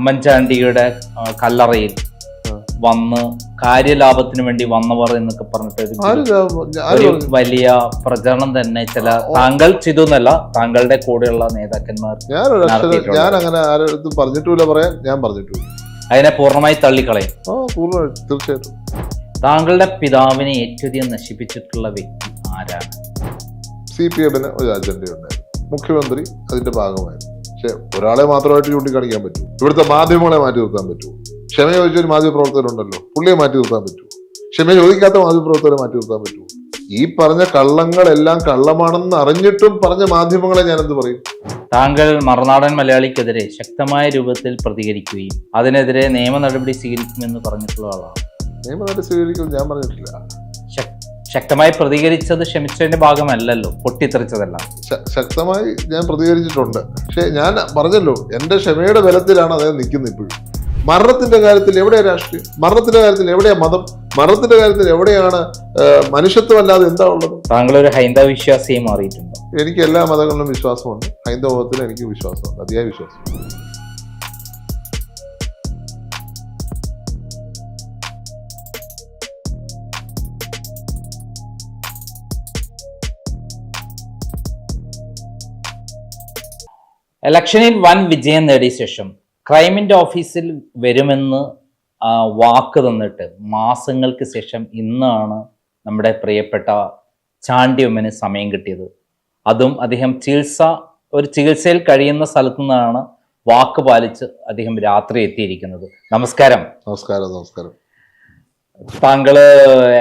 ഉമ്മൻചാണ്ടിയുടെ കല്ലറയിൽ വന്ന് കാര്യലാഭത്തിന് വേണ്ടി വന്നവർ എന്നൊക്കെ പറഞ്ഞിട്ട് ഒരു? വലിയ പ്രചരണം തന്നെ ചില താങ്കൾ ചെയ്തു എന്നല്ല താങ്കളുടെ കൂടെയുള്ള നേതാക്കന്മാർ ഞാൻ ഞാൻ അങ്ങനെ പറഞ്ഞിട്ടില്ല പറയാൻ ഞാൻ പറഞ്ഞിട്ടില്ല അതിനെ പൂർണമായി തള്ളിക്കളയും. തീർച്ചയായിട്ടും. താങ്കളുടെ പിതാവിനെ ഏറ്റവും അധികം നശിപ്പിച്ചിട്ടുള്ള വ്യക്തി ആരാണ്? സി പി എമ്മിന് ഒരു അജണ്ടയുണ്ടായിരുന്നു. മുഖ്യമന്ത്രി അതിന്റെ ഭാഗമായിരുന്നു. പക്ഷെ ഒരാളെ മാത്രമായിട്ട് ചൂണ്ടിക്കാണിക്കാൻ പറ്റൂ. ഇവിടുത്തെ മാധ്യമങ്ങളെ മാറ്റി നിർത്താൻ പറ്റൂ. ക്ഷമ ചോദിച്ച ഒരു മാധ്യമ പ്രവർത്തകരുണ്ടല്ലോ പുള്ളിയെ മാറ്റി നിർത്താൻ പറ്റൂ. ക്ഷമ ചോദിക്കാത്ത മാധ്യമ പ്രവർത്തകരെ മാറ്റി നിർത്താൻ പറ്റൂ. ഈ പറഞ്ഞ കള്ളങ്ങളെല്ലാം കള്ളമാണെന്ന് അറിഞ്ഞിട്ടും പറഞ്ഞ മാധ്യമങ്ങളെ ഞാൻ എന്ത് പറയും? താങ്കൾ മറുനാടൻ മലയാളിക്കെതിരെ ശക്തമായ രൂപത്തിൽ പ്രതികരിക്കുകയും അതിനെതിരെ നിയമ നടപടി സ്വീകരിക്കുമെന്ന് പറഞ്ഞിട്ടുള്ള ആളാണ്. നിയമനടപടി സ്വീകരിക്കുമെന്ന് ഞാൻ പറഞ്ഞിട്ടില്ല. ശക്തമായി പ്രതികരിച്ചത് ക്ഷമിച്ചതിന്റെ ഭാഗമല്ലല്ലോ പൊട്ടിത്തെറിച്ചതല്ല. ശക്തമായി ഞാൻ പ്രതികരിച്ചിട്ടുണ്ട്. പക്ഷെ ഞാൻ പറഞ്ഞല്ലോ എന്റെ ക്ഷമയുടെ ബലത്തിലാണ് അദ്ദേഹം നിൽക്കുന്നത് ഇപ്പോഴും. മരണത്തിന്റെ കാര്യത്തിൽ എവിടെയാ രാഷ്ട്രീയം? മരണത്തിന്റെ കാര്യത്തിൽ എവിടെയാ മതം? മരണത്തിന്റെ കാര്യത്തിൽ എവിടെയാണ് മനുഷ്യത്വം അല്ലാതെ എന്താ ഉള്ളത്? താങ്കൾ ഒരു ഹൈന്ദവ വിശ്വാസിയെ മാറിയിട്ടുണ്ട്? എനിക്ക് എല്ലാ മതങ്ങളിലും വിശ്വാസമുണ്ട്. ഹൈന്ദവ മതത്തിലും എനിക്ക് വിശ്വാസമുണ്ട്. അതിയായ വിശ്വാസം. ഇലക്ഷനിൽ വൻ വിജയം നേടിയ ശേഷം ക്രൈമിന്റെ ഓഫീസിൽ വരുമെന്ന് വാക്ക് തന്നിട്ട് മാസങ്ങൾക്ക് ശേഷം ഇന്നാണ് നമ്മുടെ പ്രിയപ്പെട്ട ചാണ്ടിയമ്മന് സമയം കിട്ടിയത്. അതും അദ്ദേഹം ചികിത്സ ഒരു ചികിത്സയിൽ കഴിയുന്ന സ്ഥലത്തു നിന്നാണ് വാക്ക് പാലിച്ച് അദ്ദേഹം രാത്രി എത്തിയിരിക്കുന്നത്. നമസ്കാരം. നമസ്കാരം നമസ്കാരം. താങ്കൾ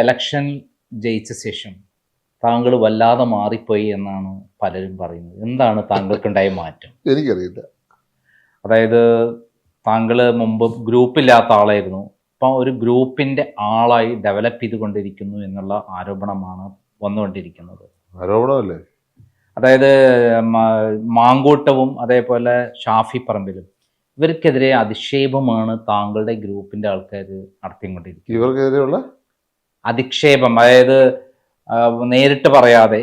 എലക്ഷൻ ജയിച്ച ശേഷം താങ്കൾ വല്ലാതെ മാറിപ്പോയി എന്നാണ് പലരും പറയുന്നത്. എന്താണ് താങ്കൾക്കുണ്ടായ മാറ്റം? എനിക്കറിയില്ല. അതായത് താങ്കൾ മുമ്പ് ഗ്രൂപ്പില്ലാത്ത ആളായിരുന്നു. ഇപ്പം ഒരു ഗ്രൂപ്പിന്റെ ആളായി ഡെവലപ്പ് ചെയ്തുകൊണ്ടിരിക്കുന്നു എന്നുള്ള ആരോപണമാണ് വന്നുകൊണ്ടിരിക്കുന്നത്. ആരോപണമല്ലേ? അതായത് മാങ്കൂട്ടവും അതേപോലെ ഷാഫി പറമ്പിലും ഇവർക്കെതിരെ അധിക്ഷേപമാണ് താങ്കളുടെ ഗ്രൂപ്പിന്റെ ആൾക്കാർ നടത്തിക്കൊണ്ടിരിക്കുന്നത്. ഇവർക്കെതിരെയുള്ള? അധിക്ഷേപം. അതായത് നേരിട്ട് പറയാതെ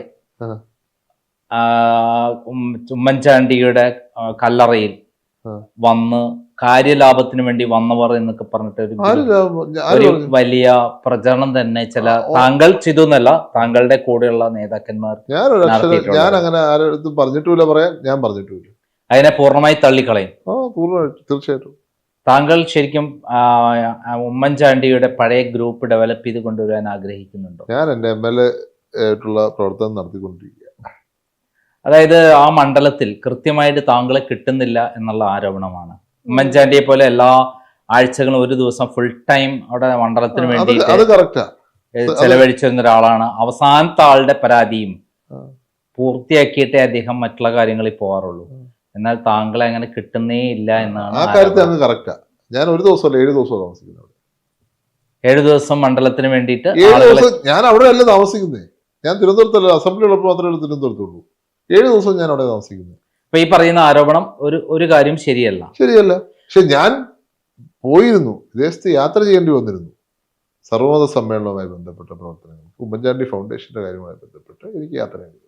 ഉമ്മൻചാണ്ടിയുടെ കല്ലറയിൽ വന്ന് കാര്യലാഭത്തിന് വേണ്ടി വന്നവർ എന്നൊക്കെ പറഞ്ഞിട്ട് ഒരു ആര് ആര്? വലിയ പ്രചരണം തന്നെ ചില താങ്കൾ ചെയ്തു എന്നല്ല താങ്കളുടെ കൂടെയുള്ള നേതാക്കന്മാർ ഞാൻ അങ്ങനെ ആരുടെ പറഞ്ഞിട്ടില്ല പറയാൻ. ഞാൻ പറഞ്ഞിട്ടില്ല അതിനെ പൂർണമായി തള്ളിക്കളയും. തീർച്ചയായിട്ടും. താങ്കൾ ശരിക്കും ഉമ്മൻചാണ്ടിയുടെ പഴയ ഗ്രൂപ്പ് ഡെവലപ്പ് ചെയ്ത് കൊണ്ടുവരാൻ ആഗ്രഹിക്കുന്നുണ്ടോ? ഞാൻ എന്റെ എം എൽ എ ആയിട്ടുള്ള പ്രവർത്തനം നടത്തിക്കൊണ്ടിരിക്കുക അതായത് ആ മണ്ഡലത്തിൽ കൃത്യമായിട്ട് താങ്കളെ കിട്ടുന്നില്ല എന്നുള്ള ആരോപണമാണ്. ഉമ്മൻചാണ്ടിയെ പോലെ എല്ലാ ആഴ്ചകളും ഒരു ദിവസം ഫുൾ ടൈം അവിടെ മണ്ഡലത്തിന് വേണ്ടി ചെലവഴിച്ചിരുന്ന ഒരാളാണ് അവസാനത്തെ ആളുടെ പരാതിയും. പൂർത്തിയാക്കിയിട്ടേ അദ്ദേഹം മറ്റുള്ള കാര്യങ്ങളിൽ പോകാറുള്ളൂ. എന്നാൽ താങ്കളെ അങ്ങനെ കിട്ടുന്നേ ഇല്ല എന്നാണ് ആ കാര്യത്തിൽ. അങ്ങ് കറക്റ്റാ ഞാൻ ഒരു ദിവസമല്ല ഏഴ് ദിവസം താമസിക്കുന്നത് അവിടെ. ഏഴു ദിവസം മണ്ഡലത്തിന് വേണ്ടിയിട്ട് ഏഴ് ആളുകളെ ദിവസം ഞാൻ അവിടെ അല്ല താമസിക്കുന്നേ. ഞാൻ തിരുവനന്തപുരത്തല്ല അസംബ്ലി ഉള്ളപ്പോൾ മാത്രമേ തിരുവനന്തപുരത്തുള്ളൂ. ഏഴ് ദിവസം ഞാൻ അവിടെ താമസിക്കുന്നത് ഇപ്പൊ ഈ പറയുന്ന ആരോപണം ഒരു ഒരു കാര്യം ശരിയല്ല. ശരിയല്ല. പക്ഷെ ഞാൻ പോയിരുന്നു വിദേശത്ത് യാത്ര ചെയ്യേണ്ടി വന്നിരുന്നു. സർവമത സമ്മേളനവുമായി ബന്ധപ്പെട്ട പ്രവർത്തനങ്ങൾ. ഉമ്മൻചാണ്ടി ഫൗണ്ടേഷന്റെ കാര്യവുമായി ബന്ധപ്പെട്ട് എനിക്ക് യാത്ര ചെയ്തു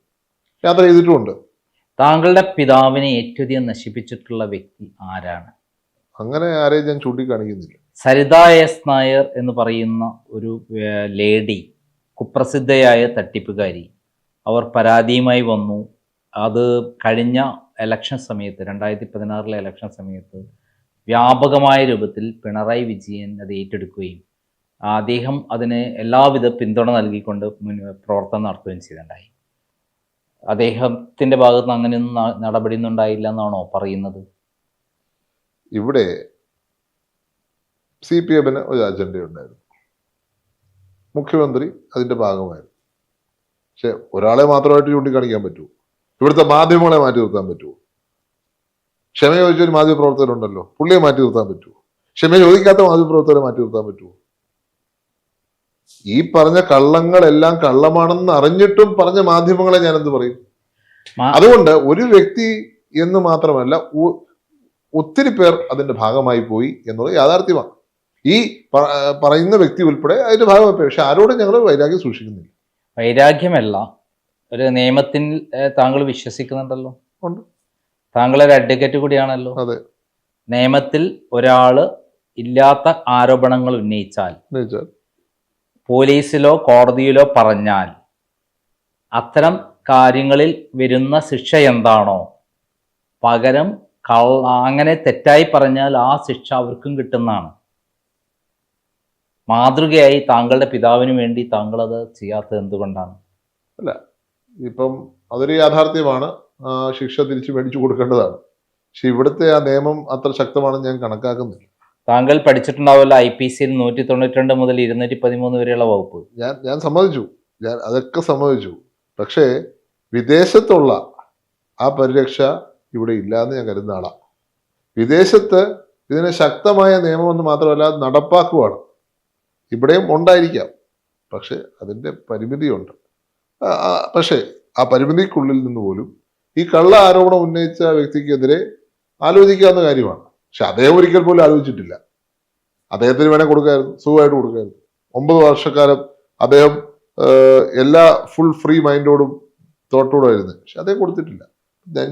യാത്ര ചെയ്തിട്ടുമുണ്ട്. താങ്കളുടെ പിതാവിനെ ഏറ്റവും നശിപ്പിച്ചിട്ടുള്ള വ്യക്തി ആരാണ്? അങ്ങനെ ആരെയും ഞാൻ ചൂണ്ടിക്കാണിക്കുന്നില്ല. സരിത എസ് നായർ എന്ന് പറയുന്ന ഒരു ലേഡി കുപ്രസിദ്ധയായ തട്ടിപ്പുകാരി അവർ പരാതിയുമായി വന്നു. അത് കഴിഞ്ഞ ഇലക്ഷൻ സമയത്ത് രണ്ടായിരത്തി പതിനാറിലെ ഇലക്ഷൻ സമയത്ത് വ്യാപകമായ രൂപത്തിൽ പിണറായി വിജയൻ അത് ഏറ്റെടുക്കുകയും അദ്ദേഹം അതിന് എല്ലാവിധ പിന്തുണ നൽകിക്കൊണ്ട് മുൻ പ്രവർത്തനം നടത്തുകയും ചെയ്തിട്ടുണ്ടായി. അദ്ദേഹത്തിന്റെ ഭാഗത്ത് അങ്ങനെയൊന്നും നടപടിയൊന്നും ഉണ്ടായില്ല എന്നാണോ പറയുന്നത്? ഇവിടെ സി പി എമ്മിന് ഒരു അജണ്ട ഉണ്ടായിരുന്നു മുഖ്യമന്ത്രി അതിന്റെ ഭാഗമായിരുന്നു. പക്ഷെ ഒരാളെ മാത്രമായിട്ട് ചൂണ്ടിക്കാണിക്കാൻ പറ്റുമോ ഇവിടുത്തെ മാധ്യമങ്ങളെ മാറ്റി നിർത്താൻ പറ്റുമോ ക്ഷമ ചോദിച്ച ഒരു മാധ്യമ പ്രവർത്തകരുണ്ടല്ലോ പുള്ളിയെ മാറ്റി നിർത്താൻ പറ്റുമോ ക്ഷമ ചോദിക്കാത്ത മാധ്യമ പ്രവർത്തകരെ മാറ്റി നിർത്താൻ പറ്റുമോ ഈ പറഞ്ഞ കള്ളങ്ങളെല്ലാം കള്ളമാണെന്ന് അറിഞ്ഞിട്ടും പറഞ്ഞ മാധ്യമങ്ങളെ ഞാൻ എന്ത് പറയും അതുകൊണ്ട് ഒരു വ്യക്തി എന്ന് മാത്രമല്ല ഒത്തിരി പേർ അതിന്റെ ഭാഗമായി പോയി എന്നുള്ളത് യാഥാർത്ഥ്യമാണ്. ഈ പറയുന്ന വ്യക്തി ഉൾപ്പെടെ അതിന്റെ ഭാഗമായി പോയി പക്ഷെ ആരോടും ഞങ്ങൾ വൈരാഗ്യം സൂക്ഷിക്കുന്നില്ല. വൈരാഗ്യമല്ല. ഒരു നിയമത്തിൽ താങ്കൾ വിശ്വസിക്കുന്നുണ്ടല്ലോ. ഉണ്ട്. താങ്കൾ ഒരു അഡ്വക്കേറ്റ് കൂടിയാണല്ലോ. അതെ. നിയമത്തിൽ ഒരാൾ ഇല്ലാത്ത ആരോപണങ്ങൾ ഉന്നയിച്ചാൽ എന്നുവെച്ചാൽ പോലീസിലോ കോടതിയിലോ പറഞ്ഞാൽ അത്തരം കാര്യങ്ങളിൽ വരുന്ന ശിക്ഷ എന്താണോ? പകരം അങ്ങനെ തെറ്റായി പറഞ്ഞാൽ ആ ശിക്ഷ അവർക്കും കിട്ടുന്നതാണ്. മാതൃകയായി താങ്കളുടെ പിതാവിന് വേണ്ടി താങ്കൾ അത് ചെയ്യാത്തത് എന്തുകൊണ്ടാണ്? അല്ല ഇപ്പം അതൊരു യാഥാർത്ഥ്യമാണ്. ശിക്ഷ തിരിച്ചു മേടിച്ചു കൊടുക്കേണ്ടതാണ്. പക്ഷെ ഇവിടുത്തെ ആ നിയമം അത്ര ശക്തമാണെന്ന് ഞാൻ കണക്കാക്കുന്നില്ല. താങ്കൾ പഠിച്ചിട്ടുണ്ടാവുമല്ലോ ഐ പി സിയിൽ നൂറ്റി തൊണ്ണൂറ്റി മുതൽ ഇരുന്നൂറ്റി പതിമൂന്ന് വരെയുള്ള വകുപ്പ്. ഞാൻ ഞാൻ സമ്മതിച്ചു. ഞാൻ അതൊക്കെ സമ്മതിച്ചു. പക്ഷേ വിദേശത്തുള്ള ആ പരിരക്ഷ ഇവിടെ ഇല്ല എന്ന് ഞാൻ കരുതുന്ന ആളാണ് വിദേശത്ത് ഇതിന് ശക്തമായ നിയമമെന്ന് മാത്രമല്ല നടപ്പാക്കുവാണ്. ഇവിടെയും ഉണ്ടായിരിക്കാം. പക്ഷെ അതിന്റെ പരിമിതിയുണ്ട്. പക്ഷേ ആ പരിമിതിക്കുള്ളിൽ നിന്ന് പോലും ഈ കള്ള ആരോപണം ഉന്നയിച്ച വ്യക്തിക്കെതിരെ ആലോചിക്കാവുന്ന കാര്യമാണ്. പക്ഷെ അദ്ദേഹം ഒരിക്കൽ പോലും ആലോചിച്ചിട്ടില്ല. അദ്ദേഹത്തിന് വേണേൽ കൊടുക്കായിരുന്നു സുഖമായിട്ട് കൊടുക്കായിരുന്നു. ഒമ്പത് വർഷക്കാലം അദ്ദേഹം എല്ലാ ഫുൾ ഫ്രീ മൈൻഡോടും തോട്ടോടും ആയിരുന്നു. പക്ഷെ അദ്ദേഹം കൊടുത്തിട്ടില്ല.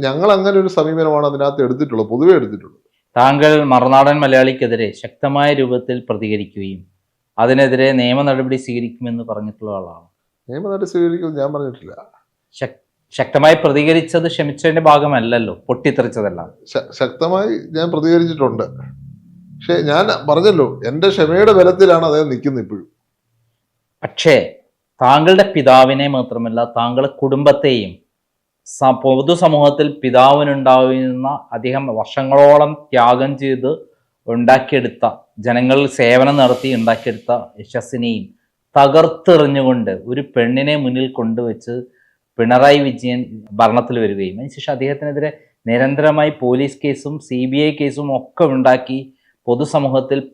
ഞങ്ങൾ അങ്ങനെ ഒരു സമീപനമാണ് അതിനകത്ത് എടുത്തിട്ടുള്ളത് പൊതുവെ എടുത്തിട്ടുള്ളത്. താങ്കൾ മറുനാടൻ മലയാളിക്കെതിരെ ശക്തമായ രൂപത്തിൽ പ്രതികരിക്കുകയും അതിനെതിരെ നിയമ നടപടി സ്വീകരിക്കുമെന്ന് പറഞ്ഞിട്ടുള്ള ആളാണ്. നിയമ നടപടി സ്വീകരിക്കുമെന്ന് ഞാൻ പറഞ്ഞിട്ടില്ല. ശക്തമായി പ്രതികരിച്ചത് ക്ഷമിച്ചതിന്റെ ഭാഗമല്ലല്ലോ പൊട്ടിത്തെറിച്ചതല്ല. ശക്തമായി ഞാൻ പ്രതികരിച്ചിട്ടുണ്ട്. പക്ഷെ ഞാൻ പറഞ്ഞല്ലോ എന്റെ ക്ഷമയുടെ ബലത്തിലാണ് അദ്ദേഹം നിൽക്കുന്നത് ഇപ്പോഴും. പക്ഷേ താങ്കളുടെ പിതാവിനെ മാത്രമല്ല താങ്കളുടെ കുടുംബത്തെയും പൊതുസമൂഹത്തിൽ പിതാവിനുണ്ടാവുന്ന അദ്ദേഹം വർഷങ്ങളോളം ത്യാഗം ചെയ്ത് ഉണ്ടാക്കിയെടുത്ത ജനങ്ങളിൽ സേവനം നടത്തി ഉണ്ടാക്കിയെടുത്ത യശസ്സിനെയും തകർത്തെറിഞ്ഞുകൊണ്ട് ഒരു പെണ്ണിനെ മുന്നിൽ കൊണ്ടുവച്ച് പിണറായി വിജയൻ ഭരണത്തിൽ വരികയും അതിനുശേഷം അദ്ദേഹത്തിനെതിരെ നിരന്തരമായി പോലീസ് കേസും സി ബി ഐ കേസും ഒക്കെ ഉണ്ടാക്കി പൊതുസമൂഹത്തിൽ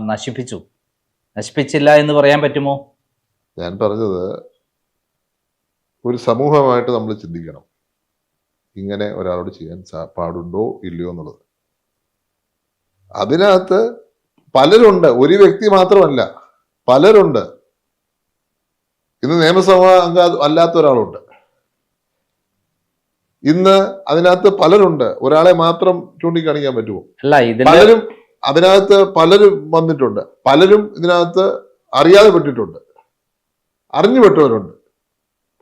നശിപ്പിച്ചു. നശിപ്പിച്ചില്ല എന്ന് പറയാൻ പറ്റുമോ? ഞാൻ പറഞ്ഞത് ഒരു സമൂഹമായിട്ട് നമ്മൾ ചിന്തിക്കണം. ഇങ്ങനെ ഒരാളോട് ചെയ്യാൻ പാടുണ്ടോ ഇല്ലയോ എന്നുള്ളത്. അതിനകത്ത് പലരുണ്ട്. ഒരു വ്യക്തി മാത്രമല്ല പലരുണ്ട്. ഇന്ന് നിയമസഭ അംഗ അല്ലാത്ത ഒരാളുണ്ട്. ഇന്ന് അതിനകത്ത് പലരുണ്ട്. ഒരാളെ മാത്രം ചൂണ്ടിക്കാണിക്കാൻ പറ്റുമോ? പലരും അതിനകത്ത് പലരും വന്നിട്ടുണ്ട്. പലരും ഇതിനകത്ത് അറിയാതെ പെട്ടിട്ടുണ്ട്. അറിഞ്ഞു പെട്ടവരുണ്ട്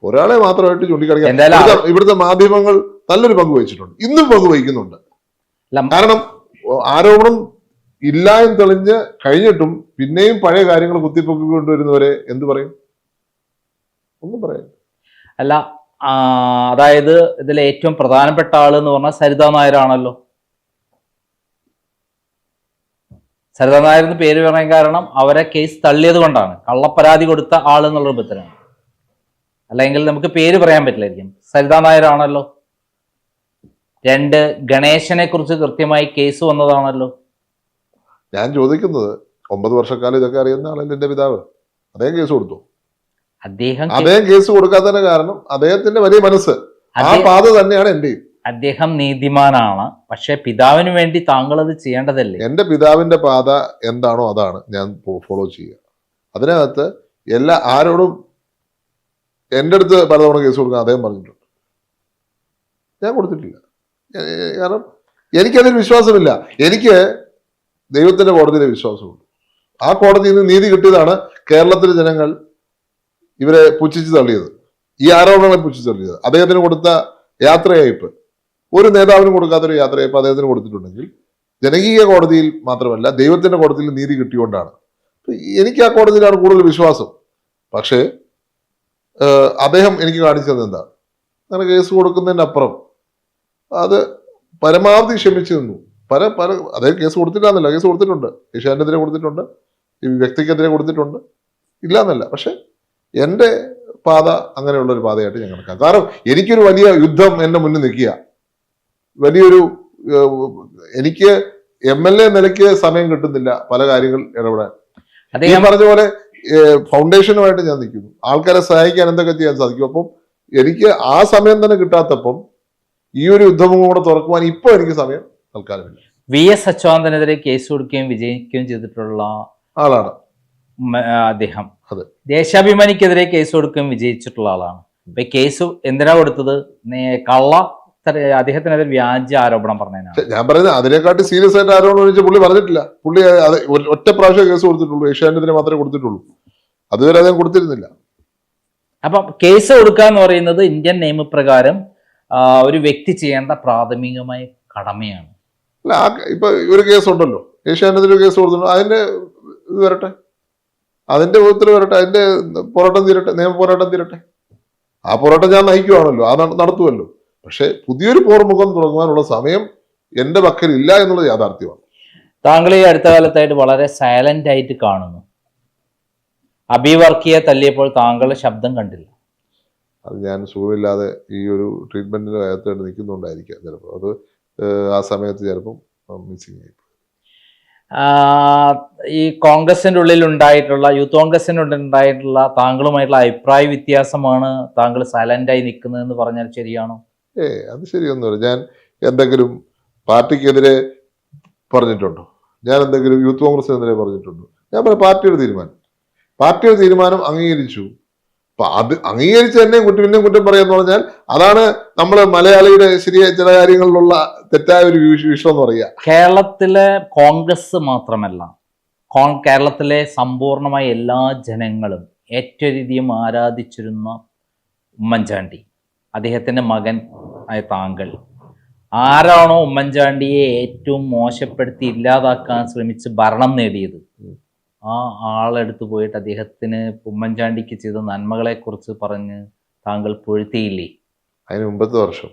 ഒരാളെ മാത്രമായിട്ട് ചൂണ്ടിക്കാണിക്കാൻ ഇവിടുത്തെ- മാധ്യമങ്ങൾ നല്ലൊരു പങ്ക് വഹിച്ചിട്ടുണ്ട്. ഇന്നും പങ്ക് വഹിക്കുന്നുണ്ട്. കാരണം ആരോപണം ഇല്ല എന്ന് തെളിഞ്ഞ് കഴിഞ്ഞിട്ടും പിന്നെയും പഴയ കാര്യങ്ങൾ കുത്തിപ്പൊക്കി കൊണ്ടുവരുന്നവരെ എന്ത് പറയും? ഒന്നും പറയാം അല്ല അതായത് ഇതിൽ ഏറ്റവും പ്രധാനപ്പെട്ട ആൾ എന്ന് പറഞ്ഞാൽ സരിത നായരാണല്ലോ. സരിത നായർ എന്ന് പേര് പറയാൻ കാരണം അവരെ കേസ് തള്ളിയത് കൊണ്ടാണ്. കള്ളപ്പരാതി കൊടുത്ത ആൾ എന്നുള്ള രൂപത്തിലാണ്. അല്ലെങ്കിൽ നമുക്ക് പേര് പറയാൻ പറ്റില്ലായിരിക്കും. സരിത നായരാണല്ലോ. രണ്ട് ഗണേശനെ കുറിച്ച് കൃത്യമായി കേസ് വന്നതാണല്ലോ. ഞാൻ ചോദിക്കുന്നത് ഒമ്പത് വർഷക്കാലം ഇതൊക്കെ അറിയുന്ന ആളല്ലേ എന്റെ പിതാവ്? അദ്ദേഹം കേസ് കൊടുത്തു? അദ്ദേഹം അദ്ദേഹം കേസ് കൊടുക്കാത്തതിന് കാരണം അദ്ദേഹത്തിന്റെ വലിയ മനസ്സ്. ആ പാത തന്നെയാണ് എന്റെയും അദ്ദേഹം നീതിമാനാണ്. പക്ഷെ പിതാവിന് വേണ്ടി താങ്കൾ അത് ചെയ്യേണ്ടതല്ലേ? എന്റെ പിതാവിന്റെ പാത എന്താണോ അതാണ് ഞാൻ ഫോളോ ചെയ്യുക. അതിനകത്ത് എല്ലാ ആരോടും എന്റെ അടുത്ത് പലതവണ കേസ് കൊടുക്കാൻ അദ്ദേഹം പറഞ്ഞിട്ടുണ്ട്. ഞാൻ കൊടുത്തിട്ടില്ല. കാരണം എനിക്കതിൽ വിശ്വാസമില്ല. എനിക്ക് ദൈവത്തിന്റെ കോടതിയിലെ വിശ്വാസമുണ്ട്. ആ കോടതിയിൽ നിന്ന് നീതി കിട്ടിയതാണ് കേരളത്തിലെ ജനങ്ങൾ ഇവരെ പുച്ഛിച്ച് തള്ളിയത്. ഈ ആരോപണങ്ങളെ പുച്ഛിച്ച് തള്ളിയത്. അദ്ദേഹത്തിന് കൊടുത്ത യാത്രയയപ്പ്. ഒരു നേതാവിനും കൊടുക്കാത്തൊരു യാത്രയയപ്പ് അദ്ദേഹത്തിന് കൊടുത്തിട്ടുണ്ടെങ്കിൽ ജനകീയ കോടതിയിൽ മാത്രമല്ല ദൈവത്തിന്റെ കോടതിയിൽ നീതി കിട്ടിയോണ്ടാണ് എനിക്ക് ആ കോടതിയിലാണ് കൂടുതൽ വിശ്വാസം. പക്ഷേ അദ്ദേഹം എനിക്ക് കാണിച്ചു തന്നത് എന്താ? അങ്ങനെ കേസ് കൊടുക്കുന്നതിനപ്പുറം അത് പരമാവധി ക്ഷമിച്ചു നിന്നു. പല പല അദ്ദേഹം കേസ് കൊടുത്തിട്ടാന്നല്ല കേസ് കൊടുത്തിട്ടുണ്ട്. ഏഷ്യാനെതിരെ കൊടുത്തിട്ടുണ്ട്. ഈ വ്യക്തിക്കെതിരെ കൊടുത്തിട്ടുണ്ട്. ഇല്ല എന്നല്ല പക്ഷെ എന്റെ പാത അങ്ങനെയുള്ള ഒരു പാതയായിട്ട് ഞാൻ കണക്കാം കാരണം എനിക്കൊരു വലിയ യുദ്ധം എന്റെ മുന്നിൽ നിൽക്കുക. വലിയൊരു എനിക്ക് എം എൽ എ നിലയ്ക്ക് സമയം കിട്ടുന്നില്ല പല കാര്യങ്ങൾ ഇടപെടാൻ. ഈ അദ്ദേഹം പറഞ്ഞ പോലെ ഫൗണ്ടേഷനുമായിട്ട് ഞാൻ നിൽക്കുന്നു. ആൾക്കാരെ സഹായിക്കാൻ എന്തൊക്കെ ചെയ്യാൻ സാധിക്കും? അപ്പം എനിക്ക് ആ സമയം തന്നെ കിട്ടാത്തപ്പം ഈ ഒരു യുദ്ധവും കൂടെ തുറക്കുവാൻ ഇപ്പൊ എനിക്ക് സമയം തൽക്കാലമില്ല. വി എസ് അച്യുതാനന്ദനെതിരെ കേസ് കൊടുക്കുകയും വിജയിക്കുകയും ചെയ്തിട്ടുള്ള ആളാണ്. അദ്ദേഹം. അതെ. ദേശാഭിമാനിക്കെതിരെ കേസ് കൊടുക്കുകയും വിജയിച്ചിട്ടുള്ള ആളാണ്. ഇപ്പൊ കേസ് എന്തിനാ കൊടുത്തത്? കള്ള അദ്ദേഹത്തിനെതിരെ വ്യാജ ആരോപണം പറഞ്ഞതിനാണ്. ഞാൻ പറയുന്നത് അതിനെക്കാട്ടി സീരിയസ് ആയിട്ട് ആരോപണം ചോദിച്ചാൽ പുള്ളി പറഞ്ഞിട്ടില്ല. പുള്ളി അത് ഒറ്റ പ്രാവശ്യം കേസ് കൊടുത്തിട്ടുള്ളൂ. ഏഷ്യാനെതിരെ മാത്രമേ കൊടുത്തിട്ടുള്ളൂ. അതുവരെ അദ്ദേഹം കൊടുത്തിരുന്നില്ല. അപ്പൊ കേസ് കൊടുക്കുക എന്ന് പറയുന്നത് ഇന്ത്യൻ നിയമപ്രകാരം ഒരു വ്യക്തി ചെയ്യേണ്ട പ്രാഥമികമായ കടമയാണ്. അല്ല ഇപ്പൊ ഒരു കേസ് ഉണ്ടല്ലോ ഏഷ്യാനെതിരെ കേസ് കൊടുത്തിട്ടുണ്ട്. അതിന്റെ ഇത് വരട്ടെ. അതിന്റെ വിധത്തിൽ വരട്ടെ അതിന്റെ പോരാട്ടം തീരട്ടെ നിയമ പോരാട്ടം തീരട്ടെ. ആ പോരാട്ടം ഞാൻ നയിക്കുവാണല്ലോ ആ നട- നടത്തുമല്ലോ പക്ഷെ പുതിയൊരു പോർമുഖം തുടങ്ങുവാനുള്ള സമയം എന്റെ പക്കലില്ല എന്നുള്ളത് യാഥാർത്ഥ്യമാണ്. താങ്കൾ ഈ അടുത്ത കാലത്തായിട്ട് വളരെ സൈലന്റ് ആയിട്ട് കാണുന്നു. അഭിവർക്കിയെ തല്ലിയപ്പോൾ താങ്കളുടെ ശബ്ദം കണ്ടില്ല. അത് ഞാൻ സുഖമില്ലാതെ ഈ ഒരു ട്രീറ്റ്മെന്റിന്റെ അകത്തായിട്ട് നിൽക്കുന്നുണ്ടായിരിക്കാം ചിലപ്പോൾ. അത് ആ സമയത്ത് ചിലപ്പം മിസ്സിങ് ആയി ആ, ഈ കോൺഗ്രസിന്റെ ഉള്ളിൽ ഉണ്ടായിട്ടുള്ള യൂത്ത് കോൺഗ്രസിന്റെ ഉള്ളിൽ ഉണ്ടായിട്ടുള്ള താങ്കളുമായിട്ടുള്ള അഭിപ്രായ വ്യത്യാസമാണ് താങ്കൾ സൈലന്റായി നിൽക്കുന്നതെന്ന് പറഞ്ഞാൽ ശരിയാണോ? ഏ അത് ശരിയൊന്നുമില്ല ഞാൻ എന്തെങ്കിലും പാർട്ടിക്കെതിരെ പറഞ്ഞിട്ടുണ്ടോ? ഞാൻ എന്തെങ്കിലും യൂത്ത് കോൺഗ്രസിനെതിരെ പറഞ്ഞിട്ടുണ്ടോ? ഞാൻ പറയാം പാർട്ടിയുടെ തീരുമാനം. പാർട്ടിയുടെ തീരുമാനം അംഗീകരിച്ചു. അപ്പൊ അത് അംഗീകരിച്ച് തന്നെ കുറ്റം പിന്നെയും കുറ്റം പറയാന്ന് പറഞ്ഞാൽ അതാണ് നമ്മൾ മലയാളിയുടെ ശരിയായ ചില കാര്യങ്ങളിലുള്ള തെറ്റായ ഒരു വിഷയം എന്ന് പറയുക. കേരളത്തിലെ കോൺഗ്രസ് മാത്രമല്ല കേരളത്തിലെ സമ്പൂർണമായ എല്ലാ ജനങ്ങളും ഏറ്റവും ആരാധിച്ചിരുന്ന ഉമ്മൻചാണ്ടി. അദ്ദേഹത്തിന്റെ മകൻ ആയ താങ്കൾ. ആരാണോ ഉമ്മൻചാണ്ടിയെ ഏറ്റവും മോശപ്പെടുത്തി ഇല്ലാതാക്കാൻ ശ്രമിച്ച് ഭരണം നേടിയത്? ആ ആളെടുത്ത് പോയിട്ട് അദ്ദേഹത്തിന് ഉമ്മൻചാണ്ടിക്ക് ചെയ്ത നന്മകളെക്കുറിച്ച് പറഞ്ഞ് താങ്കൾ പൊഴുത്തിയില്ലേ അതിന് മുമ്പത്തെ വർഷം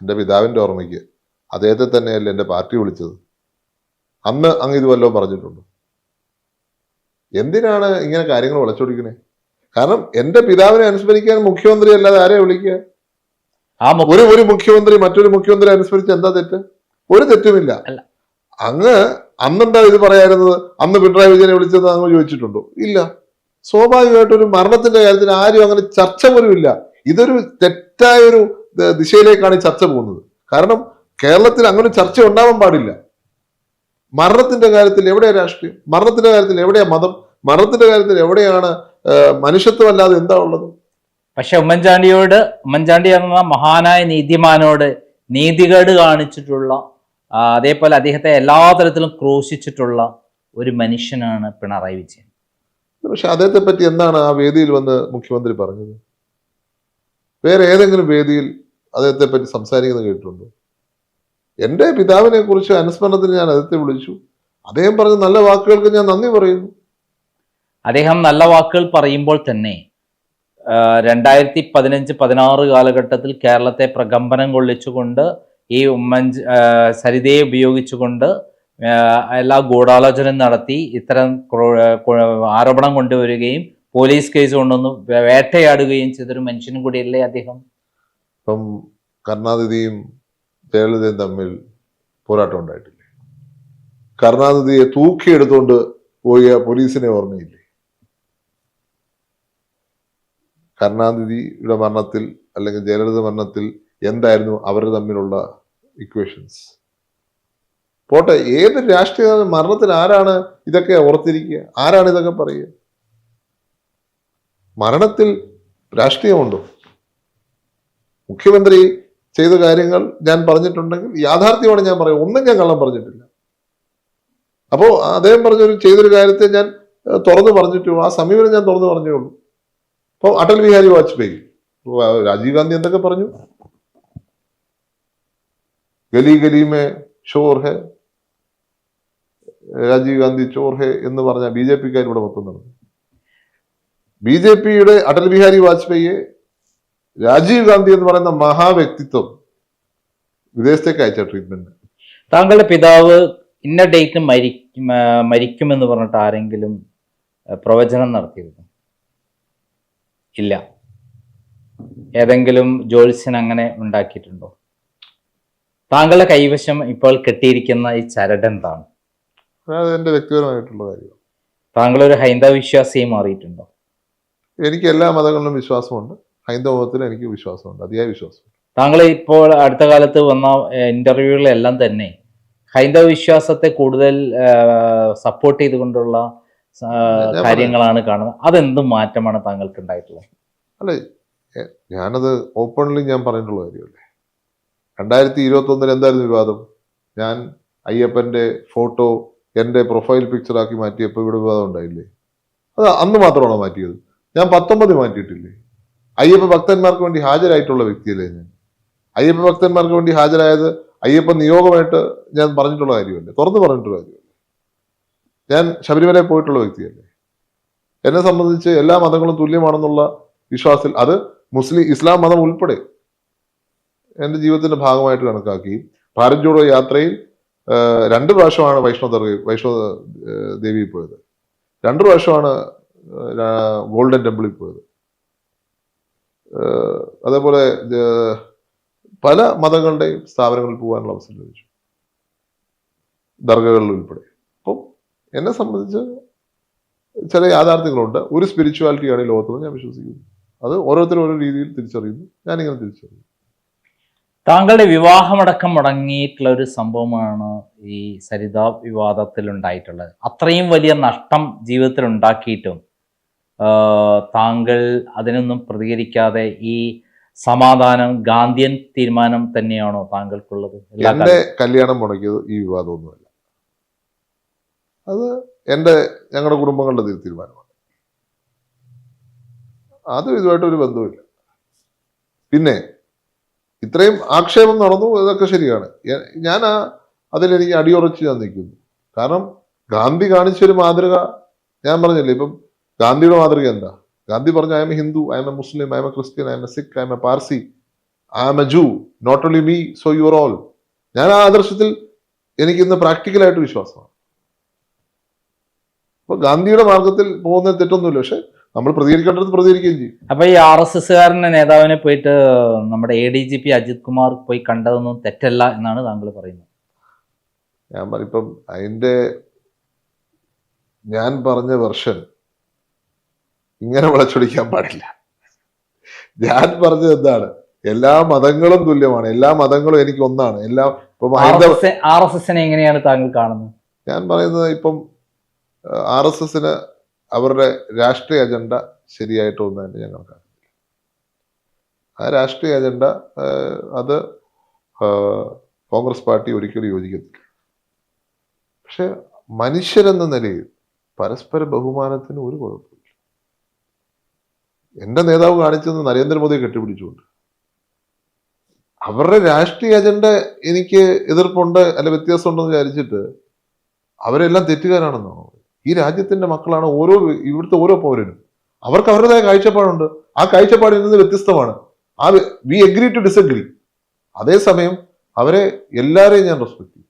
എന്റെ പിതാവിന്റെ ഓർമ്മയ്ക്ക് അദ്ദേഹത്തെ തന്നെയല്ലേ എന്റെ പാർട്ടി വിളിച്ചത്. അന്ന് അങ്ങ് ഇതുവല്ലോ വല്ലതും പറഞ്ഞിട്ടുണ്ടോ? എന്തിനാണ് ഇങ്ങനെ കാര്യങ്ങൾ വളച്ചൊടിക്കണേ? കാരണം എന്റെ പിതാവിനെ അനുസ്മരിക്കാൻ മുഖ്യമന്ത്രി അല്ലാതെ ആരെ വിളിക്കുക? ആ ഒരു ഒരു മുഖ്യമന്ത്രി മറ്റൊരു മുഖ്യമന്ത്രി അനുസ്മരിച്ച് എന്താ തെറ്റ്? ഒരു തെറ്റുമില്ല. അങ്ങ് അന്നെന്താ ഇത് പറയായിരുന്നത്? അന്ന് പിണറായി വിജയനെ വിളിച്ചത് അങ്ങ് ചോദിച്ചിട്ടുണ്ടോ? ഇല്ല. സ്വാഭാവികമായിട്ട് ഒരു മരണത്തിന്റെ കാര്യത്തിൽ ആരും അങ്ങനെ ചർച്ച പോലും ഇല്ല. ഇതൊരു തെറ്റായ ഒരു ദിശയിലേക്കാണ് ചർച്ച പോകുന്നത്. കാരണം കേരളത്തിൽ അങ്ങനെ ചർച്ച ഉണ്ടാവാൻ പാടില്ല. മരണത്തിന്റെ കാര്യത്തിൽ എവിടെയാ രാഷ്ട്രീയം? മരണത്തിന്റെ കാര്യത്തിൽ എവിടെയാ മതം? മരണത്തിന്റെ കാര്യത്തിൽ എവിടെയാണ് മനുഷ്യത്വമല്ലാതെ എന്താ ഉള്ളത്? പക്ഷെ ഉമ്മൻചാണ്ടിയോട് ഉമ്മൻചാണ്ടി എന്ന മഹാനായ നീതിമാനോട് നീതികേട് കാണിച്ചിട്ടുള്ള അതേപോലെ അദ്ദേഹത്തെ എല്ലാ തരത്തിലും ക്രൂശിച്ചിട്ടുള്ള ഒരു മനുഷ്യനാണ് പിണറായി വിജയൻ. പക്ഷെ അദ്ദേഹത്തെ പറ്റി എന്താണ് ആ വേദിയിൽ വന്ന് മുഖ്യമന്ത്രി പറഞ്ഞത്? വേറെ ഏതെങ്കിലും വേദിയിൽ അദ്ദേഹത്തെ പറ്റി സംസാരിക്കുന്നത് കേട്ടിട്ടുണ്ടോ? എന്റെ പിതാവിനെ കുറിച്ച് അനുസ്മരണത്തിന് ഞാൻ അദ്ദേഹത്തെ വിളിച്ചു. അദ്ദേഹം പറഞ്ഞ നല്ല വാക്കുകൾക്ക് ഞാൻ നന്ദി പറയുന്നു. അദ്ദേഹം നല്ല വാക്കുകൾ പറയുമ്പോൾ തന്നെ രണ്ടായിരത്തി പതിനഞ്ച് പതിനാറ് കാലഘട്ടത്തിൽ കേരളത്തെ പ്രകമ്പനം കൊള്ളിച്ചുകൊണ്ട് ഈ ഉമ്മൻ സരിതയെ ഉപയോഗിച്ചുകൊണ്ട് എല്ലാ ഗൂഢാലോചന നടത്തി ഇത്തരം ആരോപണം കൊണ്ടുവരികയും പോലീസ് കേസ് കൊണ്ടുവന്ന് വേ- വേട്ടയാടുകയും ചെയ്തൊരു മനുഷ്യനും കൂടിയല്ലേ അദ്ദേഹം? ഇപ്പം കരുണാനിധിയും ജയലളിതയും തമ്മിൽ പോരാട്ടം ഉണ്ടായിട്ടില്ലേ? കരുണാനിധിയെ തൂക്കിയെടുത്തുകൊണ്ട് പോയ പോലീസിനെ ഓർമ്മയില്ലേ? കരുണാനിധിയുടെ മരണത്തിൽ അല്ലെങ്കിൽ ജയലളിത മരണത്തിൽ എന്തായിരുന്നു അവർ തമ്മിലുള്ള ഇക്വേഷൻസ് പോട്ടെ ഏത് രാഷ്ട്രീയ മരണത്തിൽ ആരാണ് ഇതൊക്കെ ഓർത്തിരിക്കുക? ആരാണ് ഇതൊക്കെ പറയുക? മരണത്തിൽ രാഷ്ട്രീയമുണ്ടോ? മുഖ്യമന്ത്രി ചെയ്ത കാര്യങ്ങൾ ഞാൻ പറഞ്ഞിട്ടുണ്ടെങ്കിൽ യാഥാർത്ഥ്യമാണ് ഞാൻ പറയുക. ഒന്നും ഞാൻ കള്ളം പറഞ്ഞിട്ടില്ല. അപ്പോൾ അദ്ദേഹം പറഞ്ഞൊരു ചെയ്തൊരു കാര്യത്തെ ഞാൻ തുറന്നു പറഞ്ഞിട്ടുള്ളൂ. ആ സമീപനം ഞാൻ തുറന്നു പറഞ്ഞേ ഉള്ളൂ. അപ്പോൾ അടൽ ബിഹാരി വാജ്പേയി രാജീവ് ഗാന്ധി എന്തൊക്കെ പറഞ്ഞു? ഗലി ഗലി മേ ഷോർ ഹെ രാജീവ് ഗാന്ധി ചോർ ഹെ എന്ന് പറഞ്ഞ ബി ജെ പിക്കാർ ഇവിടെ മൊത്തം നടന്നു. ബി ജെ പിയുടെ അടൽ ബിഹാരി വാജ്പേയിയെ രാജീവ് ഗാന്ധി എന്ന് പറയുന്ന മഹാവ്യക്തിത്വം വിദേശത്തേക്ക് അയച്ച ട്രീറ്റ്മെന്റ് താങ്കളുടെ പിതാവ് ഇന്ന ഡേറ്റ് മരിക്കും മരിക്കുമെന്ന് പറഞ്ഞിട്ട് ആരെങ്കിലും പ്രവചനം നടത്തിയിരുന്നു? ഇല്ല. ഏതെങ്കിലും ജ്യോത്സ്യൻ അങ്ങനെ ഉണ്ടാക്കിയിട്ടുണ്ടോ? താങ്കളുടെ കൈവശം ഇപ്പോൾ കെട്ടിയിരിക്കുന്ന ഈ ചരട് എന്താണ്? എന്റെ വ്യക്തിപരമായിട്ടുള്ള കാര്യം. താങ്കൾ ഒരു ഹൈന്ദവ വിശ്വാസിയായി മാറിയിട്ടുണ്ടോ? എനിക്ക് എല്ലാ മതങ്ങളിലും വിശ്വാസമുണ്ട്. ഹൈന്ദവ മതത്തിലും എനിക്ക് വിശ്വാസമുണ്ട്. അതിയായ വിശ്വാസം. താങ്കൾ ഇപ്പോൾ അടുത്ത കാലത്ത് വന്ന ഇന്റർവ്യൂകളിലെല്ലാം തന്നെ ഹൈന്ദവ വിശ്വാസത്തെ കൂടുതൽ സപ്പോർട്ട് ചെയ്തുകൊണ്ടുള്ള കാര്യങ്ങളാണ് കാണുന്നത്. അതെന്ത് മാറ്റമാണ് താങ്കൾക്ക് ഉണ്ടായിട്ടുള്ളത്? അല്ലെ ഞാനത് ഓപ്പൺലി ഞാൻ പറഞ്ഞിട്ടുള്ള കാര്യമല്ലേ? രണ്ടായിരത്തി ഇരുപത്തി ഒന്നിൽ എന്തായിരുന്നു വിവാദം? ഞാൻ അയ്യപ്പന്റെ ഫോട്ടോ എന്റെ പ്രൊഫൈൽ പിക്ചറാക്കി മാറ്റിയപ്പോൾ ഇവിടെ വിവാദം ഉണ്ടായില്ലേ? അത് അന്ന് മാത്രമാണോ മാറ്റിയത്? ഞാൻ പത്തൊമ്പത് മാറ്റിയിട്ടില്ലേ? അയ്യപ്പ ഭക്തന്മാർക്ക് വേണ്ടി ഹാജരായിട്ടുള്ള വ്യക്തിയല്ലേ ഞാൻ? അയ്യപ്പ ഭക്തന്മാർക്ക് വേണ്ടി ഹാജരായത് അയ്യപ്പ നിയോഗമായിട്ട് ഞാൻ പറഞ്ഞിട്ടുള്ള കാര്യമല്ലേ? തുറന്നു പറഞ്ഞിട്ടുള്ള കാര്യമല്ലേ? ഞാൻ ശബരിമല പോയിട്ടുള്ള വ്യക്തിയല്ലേ? എന്നെ സംബന്ധിച്ച് എല്ലാ മതങ്ങളും തുല്യമാണെന്നുള്ള വിശ്വാസത്തിൽ അത് മുസ്ലിം ഇസ്ലാം മതം ഉൾപ്പെടെ എന്റെ ജീവിതത്തിന്റെ ഭാഗമായിട്ട് കണക്കാക്കി. ഭാരത് ജോഡോ യാത്രയിൽ രണ്ട് പ്രാവശ്യമാണ് വൈഷ്ണവ ദർഗ വൈഷ്ണവ ദേവി പോയത്. രണ്ട് പ്രാവശ്യമാണ് ഗോൾഡൻ ടെമ്പിളിൽ പോയത്. അതേപോലെ പല മതങ്ങളുടെയും സ്ഥാപനങ്ങളിൽ പോകാനുള്ള അവസരം ലഭിച്ചു. ദർഗകളിൽ ഉൾപ്പെടെ. അപ്പം എന്നെ സംബന്ധിച്ച് ചില യാഥാർത്ഥ്യങ്ങളുണ്ട്. ഒരു സ്പിരിച്വാലിറ്റിയാണ് ഈ ലോകത്തെന്ന് ഞാൻ വിശ്വസിക്കുന്നു. അത് ഓരോരുത്തരും ഓരോ രീതിയിൽ തിരിച്ചറിയുന്നു. ഞാനിങ്ങനെ തിരിച്ചറിയുന്നു. താങ്കളുടെ വിവാഹമടക്കം മുടങ്ങിയിട്ടുള്ള ഒരു സംഭവമാണ് ഈ സരിത വിവാദത്തിൽ ഉണ്ടായിട്ടുള്ളത് അത്രയും വലിയ നഷ്ടം ജീവിതത്തിൽ ഉണ്ടാക്കിയിട്ടും താങ്കൾ അതിനൊന്നും പ്രതികരിക്കാതെ ഈ സമാധാനം ഗാന്ധിയൻ തീരുമാനം തന്നെയാണോ താങ്കൾക്കുള്ളത്? എന്റെ എന്റെ കല്യാണം മുടക്കിയത് ഈ വിവാദമൊന്നുമല്ല. അത് എന്റെ ഞങ്ങളുടെ കുടുംബങ്ങളുടെ തീരുമാനമാണ്. അതും ഇതുമായിട്ടൊരു ബന്ധവുമില്ല. പിന്നെ ഇത്രയും ആക്ഷേപം നടന്നു ഇതൊക്കെ ശരിയാണ്. ഞാൻ ആ അതിലെനിക്ക് അടിയുറച്ച് ഞാൻ നിൽക്കുന്നു. കാരണം ഗാന്ധി കാണിച്ചൊരു മാതൃക ഞാൻ പറഞ്ഞല്ലേ ഇപ്പം ഗാന്ധിയുടെ മാതൃക എന്താ? ഗാന്ധി പറഞ്ഞു I am a Hindu I am a Muslim I am a Christian I am a Sikh I am a Parsi I am a Jew not only me so your all ഞാൻ ആ ആദർശത്തിൽ എനിക്ക് ഇന്ന് പ്രാക്ടിക്കലായിട്ട് വിശ്വാസമാണ്. അപ്പൊ ഗാന്ധിയുടെ മാർഗത്തിൽ പോകുന്ന തെറ്റൊന്നുമില്ല. പക്ഷെ നമ്മൾ പ്രതികരിക്കേണ്ടത് പ്രതികരിക്കുകയും ചെയ്യും. അപ്പൊ ഈ ആർ എസ് എസ്സുകാരന്റെ നേതാവിനെ പോയിട്ട് നമ്മുടെ A D G P Ajith Kumar പോയി കണ്ടതൊന്നും തെറ്റല്ല എന്നാണ് താങ്കൾ പറയുന്നത്. ഞാൻ പറയപ്പം അതിന്റെ ഞാൻ പറഞ്ഞ വെർഷൻ ഇങ്ങനെ വിളച്ചൊടിക്കാൻ പാടില്ല. ഞാൻ പറഞ്ഞത് എന്താണ്? എല്ലാ മതങ്ങളും തുല്യമാണ്. എല്ലാ മതങ്ങളും എനിക്ക് ഒന്നാണ് എല്ലാ ഇപ്പം ആർ എസ് എസിനെ എങ്ങനെയാണ് താങ്കൾ കാണുന്നത്? ഞാൻ പറയുന്നത് ഇപ്പം ആർ എസ് എസിന് അവരുടെ രാഷ്ട്രീയ അജണ്ട ശരിയായിട്ടൊന്നും തന്നെ കണക്കാക്കുന്നില്ല ആ രാഷ്ട്രീയ അജണ്ട അത് കോൺഗ്രസ് പാർട്ടി ഒരിക്കലും യോജിക്കത്തില്ല. പക്ഷെ മനുഷ്യരെന്ന നിലയിൽ പരസ്പര ബഹുമാനത്തിന് ഒരു കുഴപ്പമില്ല. എന്റെ നേതാവ് കാണിച്ചത് നരേന്ദ്രമോദിയെ കെട്ടിപ്പിടിച്ചുകൊണ്ട്. അവരുടെ രാഷ്ട്രീയ അജണ്ട എനിക്ക് എതിർപ്പുണ്ട് അല്ല വ്യത്യാസമുണ്ടെന്ന് വിചാരിച്ചിട്ട് അവരെല്ലാം തെറ്റുകാരാണെന്നാണോ? ഈ രാജ്യത്തിന്റെ മക്കളാണ് ഓരോ ഇവിടുത്തെ ഓരോ പൗരനും. അവർക്ക് അവരുടേതായ കാഴ്ചപ്പാടുണ്ട്. ആ കാഴ്ചപ്പാടിൽ നിന്ന് വ്യത്യസ്തമാണ്. ആ വി എഗ്രി ടു ഡിസഗ്രി അതേസമയം അവരെ എല്ലാരെയും ഞാൻ റെസ്പെക്ട് ചെയ്യും.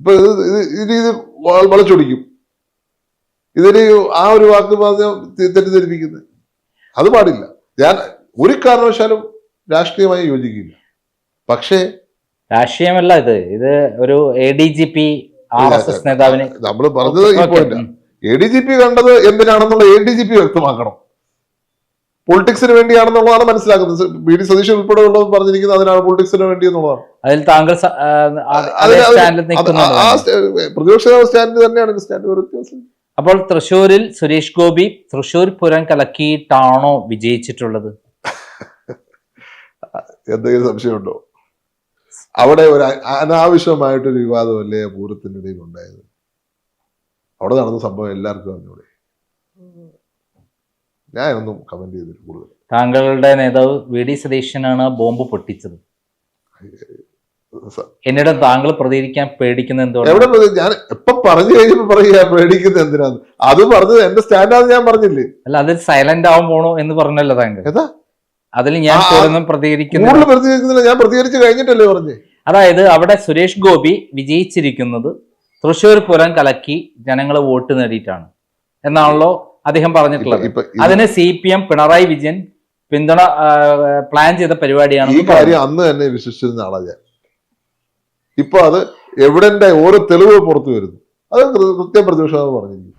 ഇപ്പൊ ഇത് ഇത് ഇത് ഇത് വളച്ചൊടിക്കും. ഇതിന് ആ ഒരു വാക്ക് പറഞ്ഞ തെറ്റിദ്ധരിപ്പിക്കുന്നത് അത് പാടില്ല. ഞാൻ ഒരു കാരണവശാലും രാഷ്ട്രീയമായി യോജിക്കില്ല. പക്ഷേ രാഷ്ട്രീയമല്ല ഇത്. ഇത് ഒരു A D G P R S S നേതാവിന് നമ്മൾ പറഞ്ഞത് ഈ പോയിന്റാണ്. എ ഡി ജി പി കണ്ടത് എന്തിനാണെന്നുള്ള എ ഡി ജി പി വ്യക്തമാക്കണം. പൊളിറ്റിക്സിന് വേണ്ടിയാണെന്നുള്ളതാണ് മനസ്സിലാക്കുന്നത്. ബി ഡി സതീശൻ ഉൾപ്പെടെ ഉള്ളത് പറഞ്ഞിരിക്കുന്നത് അതിനാണ് പൊളിറ്റിക്സിന് വേണ്ടി എന്നുള്ളതാണ് അതിൽ താങ്കൾ പ്രതിപക്ഷ സ്റ്റാൻഡ് തന്നെയാണ് സ്റ്റാൻഡ് വ്യത്യാസം. അപ്പോൾ തൃശ്ശൂരിൽ സുരേഷ് ഗോപി തൃശ്ശൂർ പുരം കലക്കിയിട്ടാണോ വിജയിച്ചിട്ടുള്ളത്? എന്തെങ്കിലും സംശയമുണ്ടോ? അവിടെ ഒരു അനാവശ്യമായിട്ടൊരു വിവാദമല്ലേ പൂരത്തിന്റെ ഇടയിൽ ഉണ്ടായത്? അവിടെ നടന്ന സംഭവം എല്ലാവർക്കും അറിഞ്ഞൂടെ. ഞാനൊന്നും കമന്റ് ചെയ്തിട്ട് കൂടുതൽ. താങ്കളുടെ നേതാവ് വി ഡി സതീശനാണ് ബോംബ് പൊട്ടിച്ചത്. എന്നിടം താങ്കൾ പ്രതികരിക്കാൻ പേടിക്കുന്ന എവിടെ ഞാൻ എപ്പൊ പറഞ്ഞു കഴിഞ്ഞപ്പോ പറയുക പേടിക്കുന്ന എന്തിനാന്ന്? അത് പറഞ്ഞത് എന്റെ സ്റ്റാൻഡാന്ന് ഞാൻ പറഞ്ഞില്ലേ? അല്ല അത് സൈലന്റ് ആവാൻ പോണോ എന്ന് പറഞ്ഞല്ലോ താങ്കൾ. ഏതാ? അതിൽ ഞാൻ പ്രതികരിക്കുന്നു പ്രതികരിക്കുന്നില്ല. ഞാൻ പ്രതികരിച്ചു കഴിഞ്ഞിട്ടല്ലേ പറഞ്ഞേ. അതായത് അവിടെ സുരേഷ് ഗോപി വിജയിച്ചിരിക്കുന്നത് തൃശ്ശൂർ പൂരം കലക്കി ജനങ്ങൾ വോട്ട് നേടിയിട്ടാണ് എന്നാണല്ലോ അദ്ദേഹം പറഞ്ഞിട്ടുള്ളത്. അതിന് C P M Pinarayi Vijayan പിന്തുണ പ്ലാൻ ചെയ്ത പരിപാടിയാണ് ഈ കാര്യം അന്ന് തന്നെ വിശ്വസിച്ചിരുന്ന ആളാ ഞാൻ. ഇപ്പൊ അത് എവിടെ ഓരോ തെളിവ് പുറത്തു വരുന്നു. അത് കൃത്യം പ്രതിപക്ഷം പറഞ്ഞിരിക്കും